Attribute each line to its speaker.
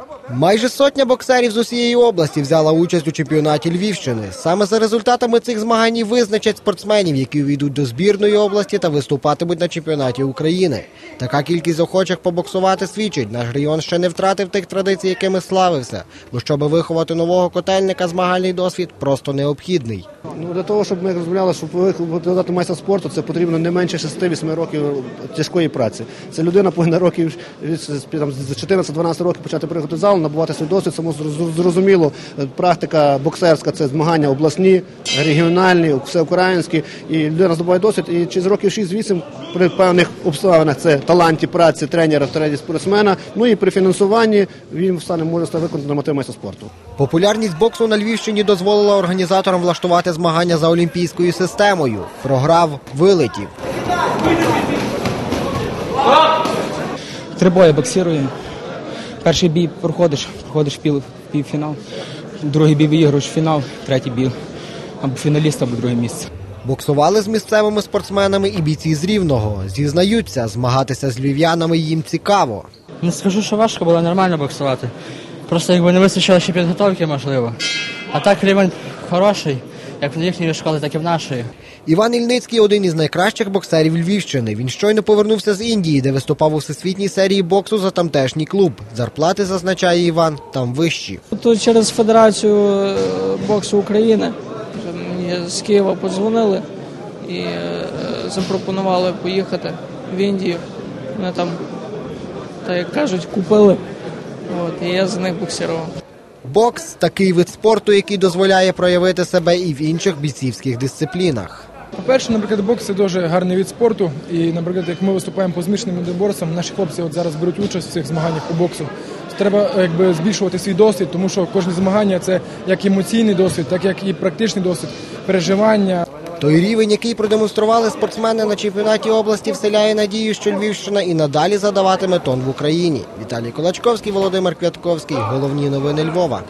Speaker 1: Vamos. Майже сотня боксерів з усієї області взяла участь у чемпіонаті Львівщини. Саме за результатами цих змагань визначать спортсменів, які увійдуть до збірної області та виступатимуть на чемпіонаті України. Така кількість охочих побоксувати свідчить. Наш регіон ще не втратив тих традицій, якими славився. Бо щоби виховати нового котельника, змагальний досвід просто необхідний.
Speaker 2: Ну, для того, щоб ми розмовляли, щоб виконати майстер спорту, це потрібно не менше 6-8 років тяжкої праці. Це людина повинна років з 14-12 років почати приїхати зал, набувати свій досвід. Само зрозуміло, е, практика боксерська це змагання обласні, регіональні, всеукраїнські. І людина здобуває досвід. І через років 6-8 при певних обставинах це таланті праці тренера, тренера спортсмена. Ну і при фінансуванні він стане може стати виконати норматив майстер спорту.
Speaker 1: Популярність боксу на Львівщині дозволила організаторам влаштувати змагання за олімпійською системою. Програв вилетів.
Speaker 3: Три бої боксируємо. Перший бій проходиш, проходиш пів, півфінал. Другий бій виіграєш фінал, третій бій або фіналіст, або друге місце.
Speaker 1: Боксували з місцевими спортсменами і бійці з Рівного. Зізнаються, змагатися з львів'янами їм цікаво.
Speaker 4: Не скажу, що важко було нормально боксувати. Просто якби не вистачило ще підготовки, можливо. А так рівень хороший, як в їхньої школи, так і в нашої.
Speaker 1: Іван Ільницький один із найкращих боксерів Львівщини. Він щойно повернувся з Індії, де виступав у всесвітній серії боксу за тамтешній клуб. Зарплати, зазначає Іван, там вищі.
Speaker 5: Тут через Федерацію е, боксу України мені з Києва подзвонили і е, запропонували поїхати в Індію. Вони там, так як кажуть, купили. От, і я за них боксував.
Speaker 1: Бокс такий вид спорту, який дозволяє проявити себе і в інших бійцівських дисциплінах.
Speaker 6: По-перше, наприклад, бокс це дуже гарний від спорту. І, наприклад, як ми виступаємо по змішаним єдиноборствам, наші хлопці от зараз беруть участь в цих змаганнях по боксу. Треба якби збільшувати свій досвід, тому що кожне змагання це як емоційний досвід, так як і практичний досвід, переживання.
Speaker 1: Той рівень, який продемонстрували спортсмени на чемпіонаті області, вселяє надію, що Львівщина і надалі задаватиме тон в Україні. Віталій Колачковський, Володимир Квятковський. Головні новини Львова.